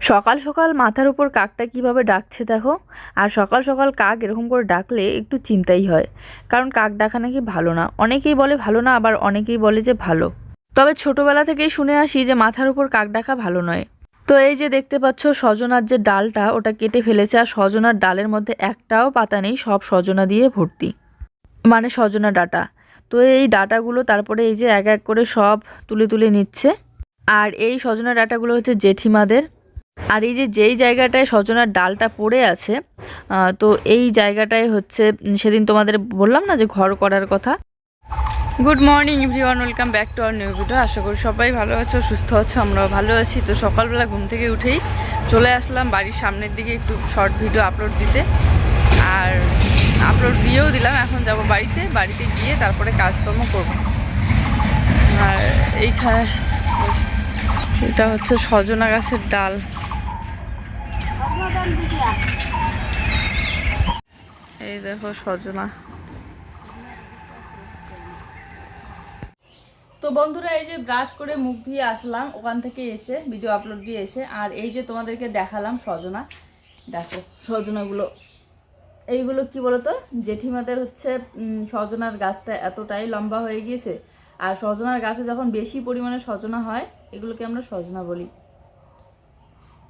সকাল সকাল মাথার উপর কাকটা কীভাবে ডাকছে দেখো? আর সকাল সকাল কাক এরকম করে ডাকলে একটু চিন্তাই হয়। কারণ কাক ডাকা নাকি ভালো না। অনেকেই বলে ভালো না, আবার অনেকেই বলে যে ভালো। তবে ছোটবেলা থেকেই শুনে আসি যে মাথার উপর কাক ডাকা ভালো নয়। তো এই যে দেখতে পাচ্ছ সজনার যে ডালটা, ওটা কেটে ফেলেছে, আর সজনার ডালের মধ্যে একটাও পাতা নেই, সব সজনা দিয়ে ভর্তি। মানে সজনা ডাটা। তো এই ডাটাগুলো তারপরে এই যে এক এক করে সব তুলে তুলে নিচ্ছে। আর এই সজনা ডাটাগুলো হচ্ছে জেঠিমাদের। আর এই যে যেই জায়গাটায় সজনার ডালটা পড়ে আছে তো এই জায়গাটায় হচ্ছে, সেদিন তোমাদের বললাম না যে ঘর করার কথা? Good morning everyone welcome back to our new video আশা করি সবাই ভালো আছো, সুস্থ আছো, আমরাও ভালো আছি। তো সকালবেলা ঘুম থেকে উঠেই চলে আসলাম বাড়ির সামনের দিকে একটু শর্ট ভিডিও আপলোড দিতে। আর আপলোড দিয়েও দিলাম, এখন যাব বাড়িতে বাড়িতে গিয়ে তারপরে কাজকর্ম করব। আর এইখানে এটা হচ্ছে সজনা গাছের ডাল। এই দেখো সজনা। তো বন্ধুরা, এই যে ব্রাশ করে মুখ দিয়ে আসলাম, ওখান থেকে এসে ভিডিও আপলোড দিয়ে এসে, আর এই যে তোমাদেরকে দেখালাম সজনা। দেখো সজনাগুলো এইগুলো কি বলতো? জেঠিমাদের হচ্ছে সজনার গাছটা এতটাই লম্বা হয়ে গিয়েছে। আর সজনার গাছে যখন বেশি পরিমাণে সজনা হয়, এগুলোকে আমরা সজনা বলি।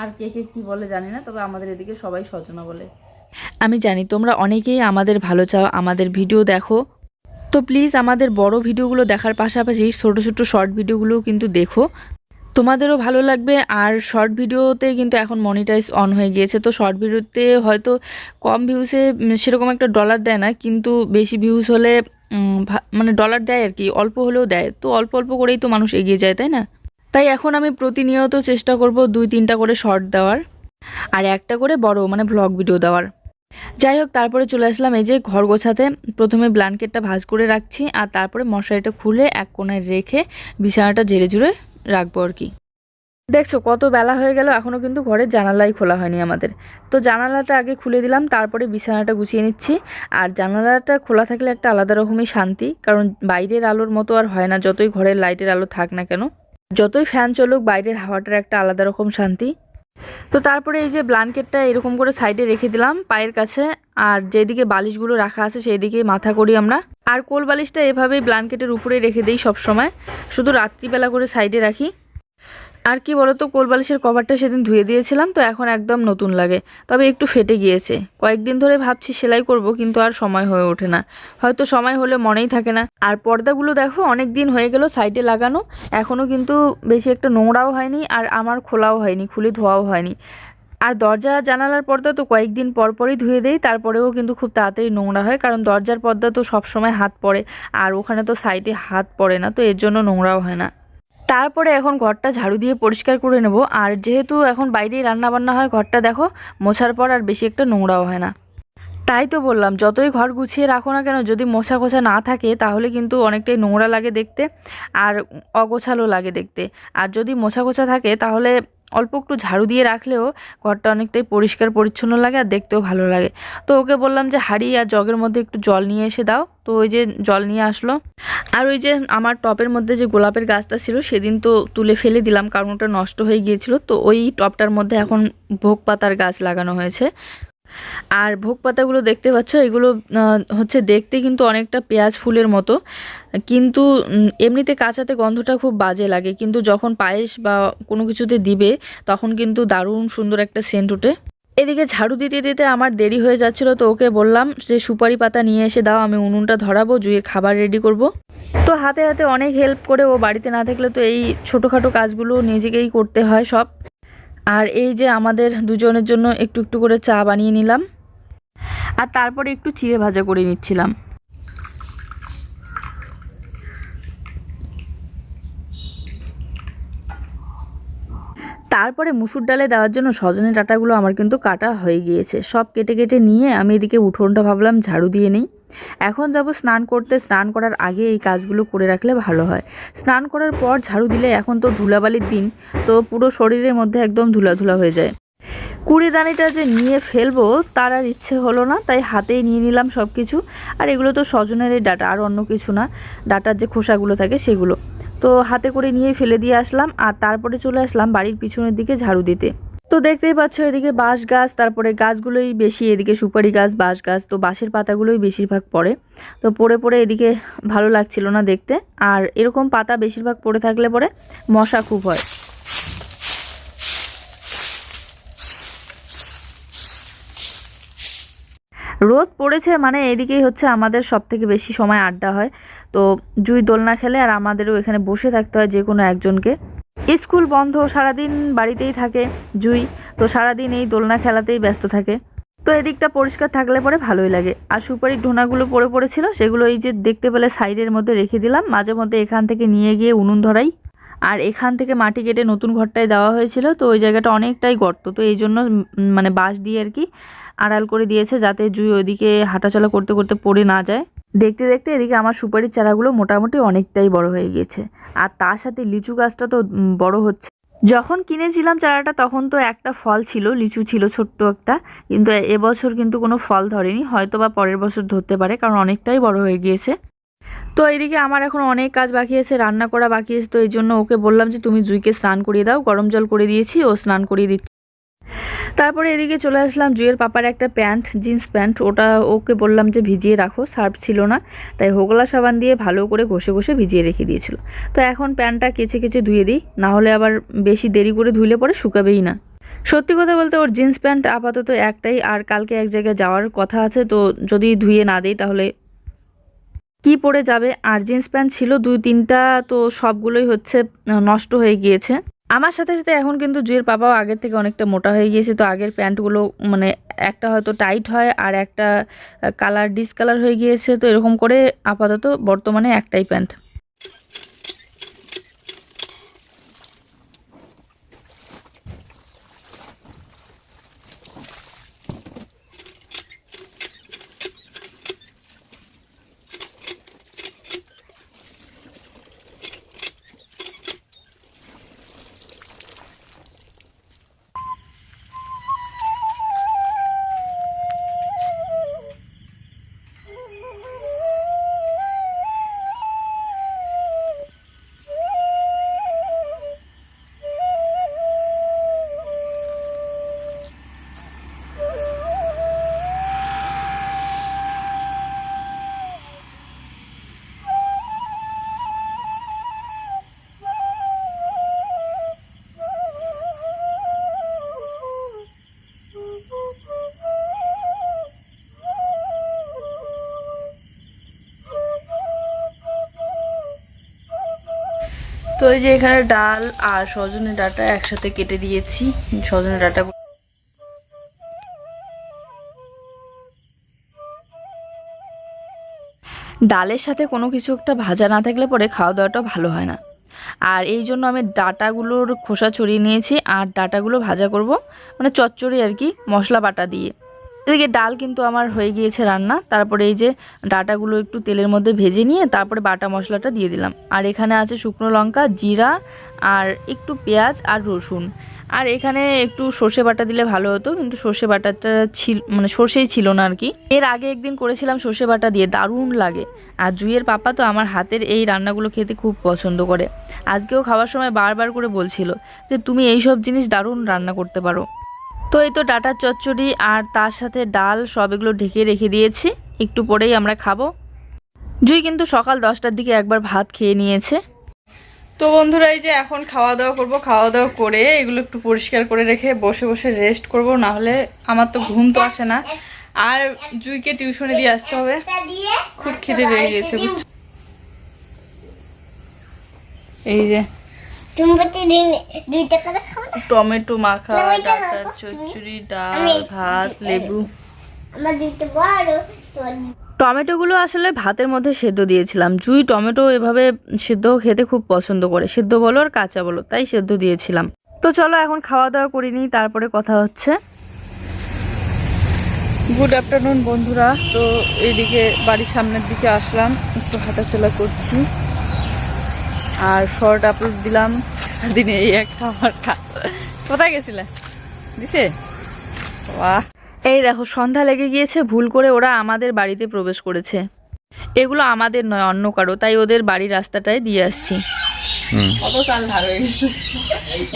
আর কে কে কি বলে জানি না, তবে আমাদের এদিকে সবাই সজনা বলে। আমি জানি, তোমরা অনেকেই আমাদের ভালো চাও, আমাদের ভিডিও দেখো। তো প্লিজ আমাদের বড় ভিডিওগুলো দেখার পাশাপাশি ছোট ছোট শর্ট ভিডিওগুলোও কিন্তু দেখো। তোমাদেরও ভালো লাগবে। আর শর্ট ভিডিওতে কিন্তু এখন মনিটাইজ অন হয়ে গিয়েছে। তো শর্ট ভিডিওতে হয়তো কম ভিউসে সেরকম একটা ডলার দেয় না। কিন্তু বেশি ভিউস হলে মানে ডলার দেয় আর কি, অল্প হলেও দেয়। তো অল্প অল্প করেই তো মানুষ এগিয়ে যায়, তাই না? তাই এখন আমি প্রতিনিয়ত চেষ্টা করব দুই, তিনটা করে শর্ট দেওয়ার। আর একটা করে বড় মানে ভ্লগ ভিডিও দেওয়ার। যাই হোক, তারপরে চলে আসলাম এই যে ঘর গোছাতে। প্রথমে ব্ল্যাঙ্কেটটা ভাঁজ করে রাখছি। আর তারপরে মশারিটা খুলে এক কোণায় রেখে বিছানাটা জেরে জুড়ে রাখব আর কি। দেখছ, কত বেলা হয়ে গেল এখনও কিন্তু ঘরের জানালাই খোলা হয়নি আমাদের। তো জানালাটা আগে খুলে দিলাম, তারপরে বিছানাটা গুছিয়ে নিচ্ছি। আর জানালাটা খোলা থাকলে একটা আলাদা রকমই শান্তি, কারণ বাইরের আলোর মতো আর হয় না, যতই ঘরের লাইটের আলো থাক না কেন। যতই ফ্যান চলুক, বাইরের হাওয়াটার একটা আলাদা রকম শান্তি। তো তারপরে এই যে ব্ল্যাঙ্কেটটা এরকম করে সাইডে রেখে দিলাম পায়ের কাছে, আর যেদিকে বালিশগুলো রাখা আছে সেই দিকে মাথা করি আমরা। আর কোল বালিশটা এভাবেই ব্ল্যাঙ্কেটের উপরে রেখে দিই সবসময়। শুধু রাত্রিবেলা করে সাইডে রাখি। আর কি বলতো, কোল বালিশের কভারটা সেদিন ধুয়ে দিয়েছিলাম, তো এখন একদম নতুন লাগে। তবে একটু ফেটে গিয়েছে। কয়েকদিন ধরে ভাবছি সেলাই করব, কিন্তু আর সময় হয়ে ওঠে না। হয়তো সময় হলে মনেই থাকে না। আর পর্দাগুলো দেখো, অনেক দিন হয়ে গেল সাইডে লাগানো। এখনও কিন্তু বেশি একটা নোংরাও হয়নি, আর আমার খোলাও হয়নি, খুলে ধোয়াও হয়নি। আর দরজা জানালার পর্দা তো কয়েকদিন পর পরই ধুয়ে দেই, তারপরেও কিন্তু খুব তাড়াতাড়ি নোংরা হয়, কারণ দরজার পর্দা তো সবসময় হাত পড়ে, আর ওখানে তো সাইডে হাত পড়ে না, তো এর জন্য নোংরাও হয় না। তারপরে এখন ঘরটা ঝাড়ু দিয়ে পরিষ্কার করে নেব। আর যেহেতু এখন বাইরেই রান্না বান্না হয়, ঘরটা দেখো, মোছার পর আর বেশি একটা নোংরাও হয় না। তাই তো বললাম, যতই ঘর গুছিয়ে রাখো না কেন, যদি মোছা কোছা না থাকে, তাহলে কিন্তু অনেকটাই নোংরা লাগে দেখতে, আর অগোছালো লাগে দেখতে। আর যদি মোছা কোছা থাকে, তাহলে অল্প একটু ঝাড়ু দিয়ে রাখলেও ঘরটা অনেকটাই পরিষ্কার, পরিচ্ছন্ন লাগে আর দেখতেও ভালো লাগে। তো ওকে বললাম যে, হাড়ি আর জগের মধ্যে একটু জল নিয়ে এসে দাও। তো ওই যে জল নিয়ে আসলো। আর ওই যে আমার টপের মধ্যে যে গোলাপের গাছটা ছিল, সেদিন তো তুলে ফেলে দিলাম, কারণ ওটা নষ্ট হয়ে গিয়েছিল। তো ওই টপটার মধ্যে এখন ভোগ পাতার গাছ লাগানো হয়েছে। আর ভোগ পাতাগুলো দেখতে পাচ্ছ, এগুলো হচ্ছে দেখতে কিন্তু অনেকটা পেঁয়াজ ফুলের মতো। কিন্তু এমনিতে কাঁচাতে গন্ধটা খুব বাজে লাগে। কিন্তু যখন পায়েস বা কোনো কিছুতে দিবে, তখন কিন্তু দারুণ সুন্দর একটা সেন্ট ওঠে। এদিকে ঝাড়ু দিতে দিতে আমার দেরি হয়ে যাচ্ছিল, তো ওকে বললাম যে, সুপারি পাতা নিয়ে এসে দাও, আমি উনুনটা ধরাবো জুয়ের খাবার রেডি করব। তো হাতে হাতে অনেক হেল্প করে ও বাড়িতে না থাকলে তো এই ছোটোখাটো কাজগুলো নিজেকেই করতে হয় সব। আর এই যে আমাদের দুজনের জন্য একটু একটু করে চা বানিয়ে নিলাম। আর তারপরে একটু চিড়ে ভাজা করে নিচ্ছিলাম। তারপরে মুসুর ডালে দেওয়ার জন্য সজনে ডাটাগুলো আমার কিন্তু কাটা হয়ে গিয়েছে। সব কেটে কেটে নিয়ে আমি এদিকে উঠোনটা ভাবলাম ঝাড়ু দিয়ে নিই। এখন যাব স্নান করতে। স্নান করার আগে এই কাজগুলো করে রাখলে ভালো হয়। স্নান করার পর ঝাড়ু দিলে এখন তো ধুলাবালির দিন, তো পুরো শরীরের মধ্যে একদম ধুলা ধুলা হয়ে যায়। কুড়িদানিটা যে নিয়ে ফেলব, তার আর ইচ্ছে হলো না, তাই হাতেই নিয়ে নিলাম সব কিছু আর এগুলো তো সজনেরই ডাটা, আর অন্য কিছু না। ডাটার যে খোসাগুলো থাকে সেগুলো। তো হাতে করে নিয়ে ফেলে দিয়ে আসলাম আর তারপরে চলে আসলাম বাড়ির পিছনের দিকে ঝাড়ু দিতে। তো দেখতেই পাচ্ছ এদিকে বাঁশ গাছ, তারপরে গাছগুলোই বেশি, এদিকে সুপারি গাছ, বাঁশ গাছ, তো বাঁশের পাতাগুলোই বেশিরভাগ পড়ে। তো পড়ে পড়ে এদিকে ভালো লাগছিল না দেখতে। আর এরকম পাতা বেশিরভাগ পড়ে থাকলে পরে মশা খুব হয়। রোদ পড়েছে মানে এদিকেই হচ্ছে আমাদের সব থেকে বেশি সময় আড্ডা হয়। তো জুই দোলনা খেলে আর আমাদেরও এখানে বসে থাকতে হয় যে কোনো একজনকে। স্কুল বন্ধ, সারাদিন বাড়িতেই থাকে জুই, তো সারাদিন এই দোলনা খেলাতেই ব্যস্ত থাকে। তো এদিকটা পরিষ্কার থাকলে পরে ভালোই লাগে। আর সুপারির ঢোনাগুলো পড়ে পড়েছিল, সেগুলো এই যে দেখতে পেলে সাইডের মধ্যে রেখে দিলাম, মাঝে মধ্যে এখান থেকে নিয়ে গিয়ে উনুন ধরাই। আর এখান থেকে মাটি কেটে নতুন ঘরটায় দেওয়া হয়েছিল, তো ওই জায়গাটা অনেকটাই গর্ত, তো এই জন্য মানে বাঁশ দিয়ে আর কি আড়াল করে দিয়েছে যাতে জুই ওইদিকে হাঁটাচলা করতে করতে পড়ে না যায়। দেখতে দেখতে এদিকে আমার সুপারির চারাগুলো মোটামুটি অনেকটাই বড় হয়ে গিয়েছে। আর তার সাথে লিচু গাছটা তো বড় হচ্ছে। যখন কিনেছিলাম চারাটা তখন তো একটা ফল ছিল, লিচু ছিল ছোট্ট একটা। কিন্তু এবছর কিন্তু কোনো ফল ধরেনি হয়তো বা পরের বছর ধরতে পারে, কারণ অনেকটাই বড় হয়ে গিয়েছে। তো এদিকে আমার এখন অনেক কাজ বাকি আছে, রান্না করা বাকি আছে, তো এই জন্য ওকে বললাম যে, তুমি জুইকে স্নান করিয়ে দাও, গরম জল করে দিয়েছি, ও স্নান করিয়ে দিচ্ছে। তারপরে এদিকে চলে আসলাম জুয়ের পাপার একটা প্যান্ট, জিন্স প্যান্ট। ওটা ওকে বললাম যে ভিজিয়ে রাখো, সার্ফ ছিল না। তাই হোগলা সাবান দিয়ে ভালো করে ঘষে ঘষে ভিজিয়ে রেখে দিয়েছিল। তো এখন প্যান্টটা কেচে কেচে ধুয়ে দিই, না হলে আবার বেশি দেরি করে ধুইলে পরে শুকাবেই না। সত্যি কথা বলতে ওর জিন্স প্যান্ট আপাতত একটাই, আর কালকে এক জায়গায় যাওয়ার কথা আছে, তো যদি ধুয়ে না দিই তাহলে কি পরে যাবে? আর জিন্স প্যান্ট ছিল দুই তিনটা, তো সবগুলোই হচ্ছে নষ্ট হয়ে গিয়েছে। আমার সাথে সাথে এখন কিন্তু জুয়ের পাপাও আগের থেকে অনেকটা মোটা হয়ে গিয়েছে, তো আগের প্যান্টগুলো মানে একটা হয়তো টাইট হয় আর একটা কালার ডিসকালার হয়ে গিয়েছে, তো এরকম করে আপাতত বর্তমানে একটাই প্যান্ট। তো এই যে এখানে ডাল আর সজনে ডাটা একসাথে কেটে দিয়েছি। সজনে ডাটা ডালের সাথে কোনো কিছু একটা ভাজা না থাকলে পরে খাওয়া দাওয়াটা ভালো হয় না। আর এই জন্য আমি ডাটাগুলোর খোসা ছড়িয়ে নিয়েছি আর ডাটাগুলো ভাজা করব। মানে চচ্চড়ি আর কি, মশলা বাটা দিয়ে। এদিকে ডাল কিন্তু আমার হয়ে গিয়েছে রান্না। তারপরে এই যে ডাটাগুলো একটু তেলের মধ্যে ভেজে নিয়ে তারপরে বাটা মশলাটা দিয়ে দিলাম। আর এখানে আছে শুকনো লঙ্কা, জিরা, আর একটু পেঁয়াজ আর রসুন। আর এখানে একটু সর্ষে বাটা দিলে ভালো হতো, কিন্তু সর্ষে বাটাটা ছিল মানে সর্ষেই ছিল না আর কি। এর আগে একদিন করেছিলাম সর্ষে বাটা দিয়ে, দারুণ লাগে। আর জুইয়ের পাপা তো আমার হাতের এই রান্নাগুলো খেতে খুব পছন্দ করে। আজকেও খাওয়ার সময় বারবার করে বলছিল যে, তুমি এই সব জিনিস দারুণ রান্না করতে পারো। তো এই তো ডাটার চচ্চড়ি আর তার সাথে ডাল, সব এগুলো ঢেকে রেখে দিয়েছি। একটু পরেই আমরা খাব। জুই কিন্তু সকাল দশটার দিকে একবার ভাত খেয়ে নিয়েছে। তো বন্ধুরা, এই যে এখন খাওয়া দাওয়া করব। খাওয়া দাওয়া করে এগুলো একটু পরিষ্কার করে রেখে বসে বসে রেস্ট করব। না হলে আমার তো ঘুম তো আসে না। আর জুইকে টিউশনে দিয়ে আসতে হবে। খুব খিদে পেয়ে গিয়েছে, বুঝছ? এই যে তুমি প্রতিদিন দুইটা করে খাও না? টমেটো মাখা ডাটা চচ্চড়ি ডাল ভাত লেবু। আমার দুইটা বড় টমেটোগুলো আসলে ভাতের মধ্যে সেদ্ধ দিয়েছিলাম। জুই টমেটো এভাবে সেদ্ধ খেতে খুব পছন্দ করে। সেদ্ধ বলো আর কাঁচা বলো তাই সেদ্ধ দিয়েছিলাম। তো চলো এখন খাওয়া দাওয়া করে নিই তারপরে কথা হচ্ছে। গুড আফটারনুন বন্ধুরা। তো এইদিকে বাড়ির সামনের দিকে আসলাম একটু হাঁটাচলা করছি। আর শর্ট আপলোড দিলাম। দিনে এই একটা আমার কোথায় গেছিলে? দিছে? বাহ। এই দেখো সন্ধ্যা লেগে গিয়েছে ভুল করে ওরা আমাদের বাড়িতে প্রবেশ করেছে। এগুলো আমাদের নয় অন্য কারও তাই ওদের বাড়ির রাস্তাটায় দিয়ে আসছি। কত চাল ধার হয়ে গেছে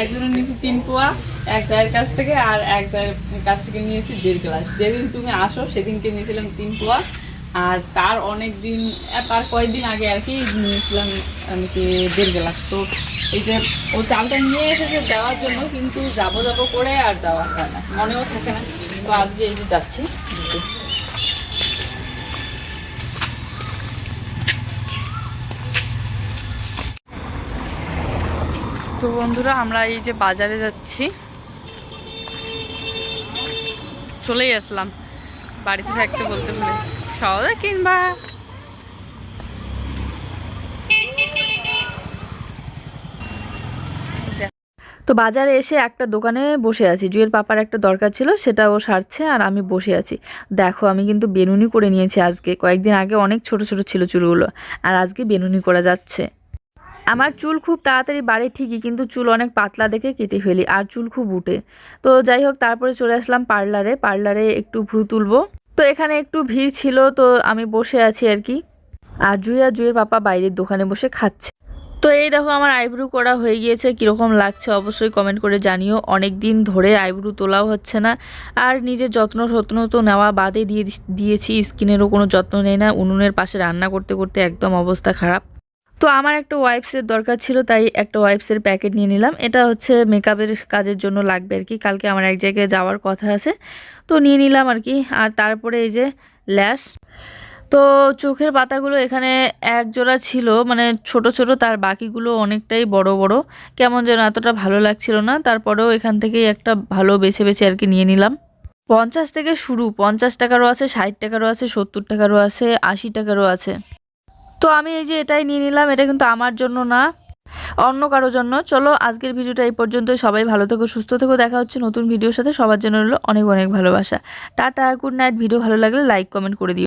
একজনের নিয়েছি তিন পোয়া এক জায়ের কাছ থেকে আর এক জায়ের কাছ থেকে নিয়েছি দেড় গ্লাস যেদিন তুমি আসো সেদিনকে নিয়েছিলাম তিন পোয়া। আর তার অনেক দিন তার কয়েকদিন আগে আর কি নিয়েছিলাম আমি কি দেড় গ্লাস তো এই যে ও চালটা নিয়ে এসেছে দেওয়ার জন্য, কিন্তু যাব যাব করে আর যাওয়া হয় না। মনেও থাকে না। তো আজকে এই যে যাচ্ছি। তো বন্ধুরা, আমরা এই যে বাজারে যাচ্ছি। চলেই আসলাম। বাড়িতে থাকতে বলতে ভুলে সওদা কিনবা তো বাজারে এসে একটা দোকানে বসে আছি। জুয়ের পাপার একটা দরকার ছিল, সেটা ও সারছে আর আমি বসে আছি। দেখো, আমি কিন্তু বেনুনি করে নিয়েছি আজকে। কয়েকদিন আগে অনেক ছোট ছোট ছিল চুলগুলো, আর আজকে বেনুনি করা যাচ্ছে। আমার চুল খুব তাড়াতাড়ি বাড়ে ঠিকই, কিন্তু চুল অনেক পাতলা দেখে কেটে ফেলি, আর চুল খুব উঠে। তো যাই হোক, তারপরে চলে আসলাম পার্লারে। পার্লারে একটু ভ্রু তুলবো। তো এখানে একটু ভিড় ছিল, তো আমি বসে আছি আর কি। আর জুই আর জুয়ের পাপা বাইরের দোকানে বসে খাচ্ছে। তো এই দেখো আমার আইব্রু করা হয়ে গিয়েছে, কীরকম লাগছে অবশ্যই কমেন্ট করে জানিও। অনেক দিন ধরে আইব্রু তোলাও হচ্ছে না, আর নিজের যত্ন যত্ন তো নেওয়া বাদে দিয়ে দিয়েছি, স্কিনেরও কোনো যত্ন নেই না, উনুনের পাশে রান্না করতে করতে একদম অবস্থা খারাপ। তো আমার একটা ওয়াইপসের দরকার ছিল, তাই একটা ওয়াইপসের প্যাকেট নিয়ে নিলাম। এটা হচ্ছে মেকআপের কাজের জন্য লাগবে আর কি। কালকে আমার এক জায়গায় যাওয়ার কথা আছে। তো নিয়ে নিলাম আর কি। আর তারপরে এই যে ল্যাশ। তো চোখের পাতাগুলো এখানে এক জোড়া ছিল মানে ছোট ছোট, তার বাকিগুলো অনেকটাই বড় বড়। কেমন যেন এতটা ভালো লাগছিল না। তারপরেও এখান থেকেই একটা ভালো বেছে বেছে আর কি নিয়ে নিলাম। পঞ্চাশ থেকে শুরু, পঞ্চাশ টাকারও আছে, ষাট টাকারও আছে, সত্তর টাকারও আছে, আশি টাকারও আছে। তো আমি এই যে এটাই নিয়ে নিলাম, এটা কিন্তু আমার জন্য না, অন্য কারও জন্য। চলো আজকের ভিডিওটা এই পর্যন্ত সবাই ভালো থেকো, সুস্থ থেকো। দেখা হচ্ছে নতুন ভিডিওর সাথে। সবার জন্য হলো অনেক অনেক ভালোবাসা। টাটা গুড নাইট ভিডিও ভালো লাগলে লাইক কমেন্ট করে দিও।